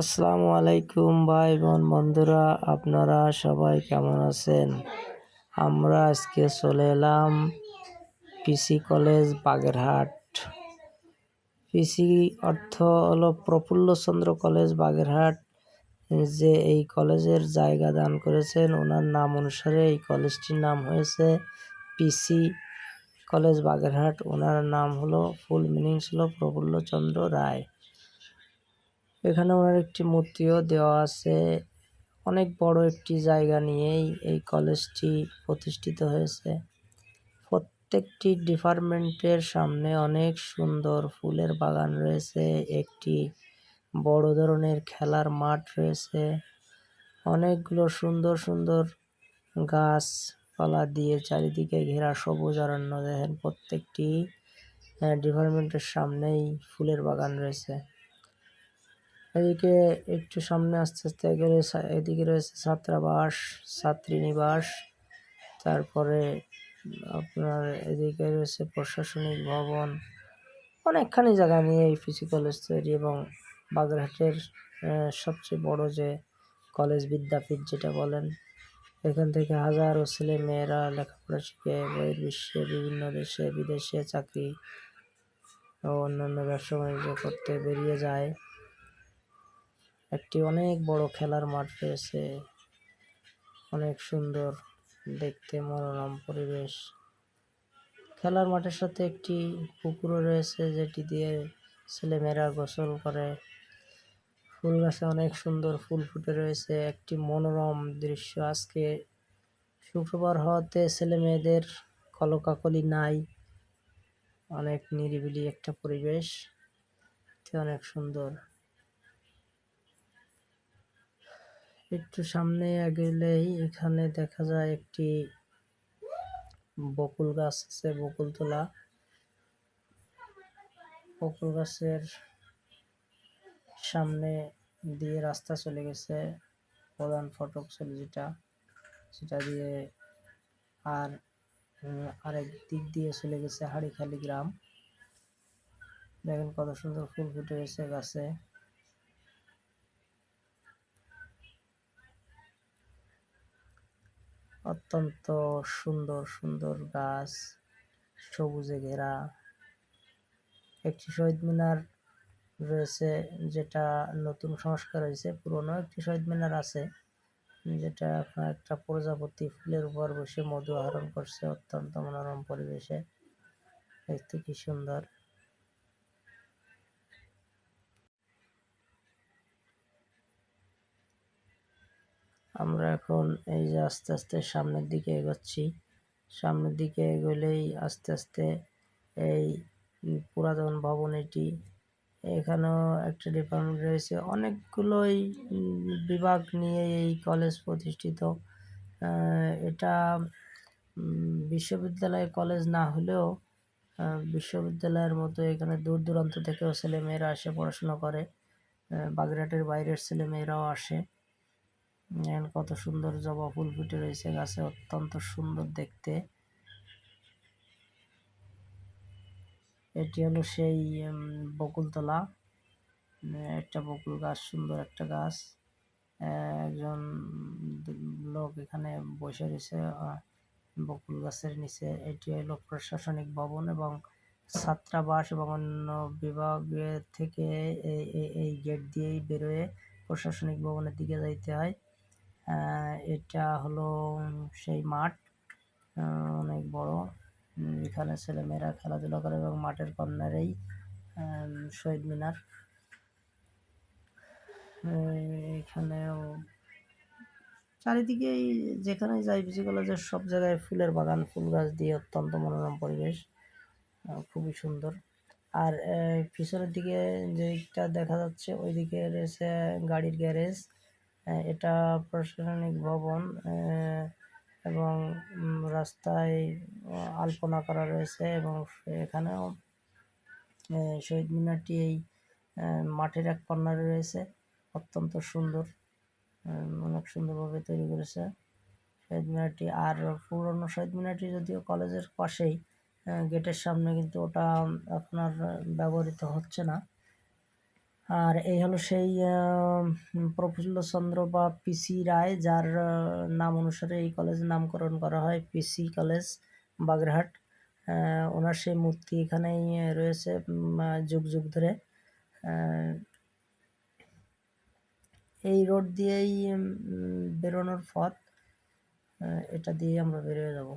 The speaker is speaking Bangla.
আসসালামু আলাইকুম ভাই বোন বন্ধুরা, আপনারা সবাই কেমন আছেন? আমরা আজকে চলে এলাম পিসি কলেজ বাগেরহাট। পিসি অর্থ হলো প্রফুল্লচন্দ্র কলেজ বাগেরহাট, যে এই কলেজের জায়গা দান করেছেন। ওনার নাম অনুসারে এই কলেজটির নাম হয়েছে পিসি কলেজ বাগেরহাট। ওনার নাম হলো ফুল মিনিংস হলো প্রফুল্লচন্দ্র রায়। এখানে ওনার একটি মূর্তিও দেওয়া আছে। অনেক বড় একটি জায়গা নিয়েই এই কলেজটি প্রতিষ্ঠিত হয়েছে। প্রত্যেকটি ডিপার্টমেন্টের সামনে অনেক সুন্দর ফুলের বাগান রয়েছে। একটি বড় ধরনের খেলার মাঠ রয়েছে। অনেকগুলো সুন্দর সুন্দর গাছপালা দিয়ে চারিদিকে ঘেরা সবুজ অরণ্য দেখেন। প্রত্যেকটি ডিপার্টমেন্টের সামনেই ফুলের বাগান রয়েছে। এদিকে একটু সামনে আস্তে আস্তে এদিকে রয়েছে ছাত্রাবাস, ছাত্রীনিবাস, তারপরে আপনার এদিকে রয়েছে প্রশাসনিক ভবন। অনেকখানি জায়গা নিয়ে এই পিসি কলেজ তৈরি এবং বাগেরহাটের সবচেয়ে বড় যে কলেজ বিদ্যাপীঠ যেটা বলেন, এখান থেকে হাজারো ছেলে মেয়েরা লেখাপড়া শিখে বইয়ের বিশ্বে, বিভিন্ন দেশে, বিদেশে চাকরি ও অন্যান্য ব্যবসা বাণিজ্য করতে বেরিয়ে যায়। একটি অনেক বড় খেলার মাঠ রয়েছে। অনেক সুন্দর দেখতে মনোরম পরিবেশ। খেলার মাঠের সাথে একটি পুকুরও রয়েছে যেটি দিয়ে ছেলেমেয়েরা গোসল করে। ফুল গাছে অনেক সুন্দর ফুল ফুটে রয়েছে। একটি মনোরম দৃশ্য। আজকে শুক্রবার হওয়াতে ছেলে মেয়েদের কলকাকলি নাই। অনেক নিরিবিলি একটা পরিবেশ। অনেক সুন্দর। একটু সামনে গেলেই এখানে দেখা যায় একটি বকুল গাছ আছে, বকুল তোলা। বকুল গাছের সামনে দিয়ে রাস্তা চলে গেছে, প্রধান ফটক চলে যেটা। সেটা দিয়ে আর আরেক দিক দিয়ে চলে গেছে হাড়িখালি গ্রাম। দেখেন কত সুন্দর ফুল ফুটে গেছে গাছে। অত্যন্ত সুন্দর সুন্দর গাছ, সবুজে ঘেরা। একটি শহীদ মিনার রয়েছে যেটা নতুন সংস্কার হয়েছে, পুরনো একটি শহীদ মিনার আছে, যেটা আপনার একটা প্রজাপতি ফুলের উপর বসে মধু আহরণ করছে অত্যন্ত মনোরম পরিবেশে। দেখতে কি সুন্দর। আমরা এখন এই যে আস্তে আস্তে সামনের দিকে এগোচ্ছি। সামনের দিকে এগোলেই আস্তে আস্তে এই পুরাতন ভবন এটি এখানেও একটা ডিপার্টমেন্ট রয়েছে। অনেকগুলোই বিভাগ নিয়ে এই কলেজ প্রতিষ্ঠিত। এটা বিশ্ববিদ্যালয় কলেজ না হলেও বিশ্ববিদ্যালয়ের মতো এখানে দূর দূরান্ত থেকেও ছেলেমেয়েরা আসে পড়াশোনা করে। বাগেরহাটের বাইরের ছেলেমেয়েরাও আসে। কত সুন্দর জবা ফুল ফুটে রয়েছে, গাছে অত্যন্ত সুন্দর দেখতে। এটি হলো সেই বকুলতলা। একটা বকুল গাছ, সুন্দর একটা গাছ। একজন লোক এখানে বসে রয়েছে বকুল গাছের নিচে। এটি হলো প্রশাসনিক ভবন এবং ছাত্রাবাস এবং অন্য বিভাগের থেকে এই গেট দিয়েই বেরোয়। প্রশাসনিক ভবনের দিকে যাইতে হয়। এটা হলো সেই মাঠ অনেক বড়। এখানে ছেলেমেয়েরা খেলাধুলা করে এবং মাঠের কর্নারেই শহীদ মিনার। এখানেও চারিদিকেই যেখানে যাই বিসি কলেজের সব জায়গায় ফুলের বাগান, ফুল গাছ দিয়ে অত্যন্ত মনোরম পরিবেশ খুবই সুন্দর। আর পিছনের দিকে যেটা দেখা যাচ্ছে, ওইদিকে রয়েছে গাড়ির গ্যারেজ এটা প্রশাসনিক ভবন এবং রাস্তায় আলপনা করা রয়েছে এবং এখানেও শহীদ মিনারটি এই মাঠের এক কর্নারে রয়েছে। অত্যন্ত সুন্দর অনেক সুন্দরভাবে তৈরি করেছে শহীদ মিনারটি। আর পুরনো শহীদ মিনারটি যদিও কলেজের পাশেই গেটের সামনে, কিন্তু ওটা আপনার ব্যবহৃত হচ্ছে না। আর এই হলো সেই প্রফুল্লচন্দ্র বা পিসি রায়, যার নাম অনুসারে এই কলেজের নামকরণ করা হয় পিসি কলেজ বাগেরহাট। ওনার সেই মূর্তি এখানেই রয়েছে যুগ যুগ ধরে। এই রোড দিয়েই বেরোনোর পথ এটা দিয়ে আমরা বেরিয়ে যাব।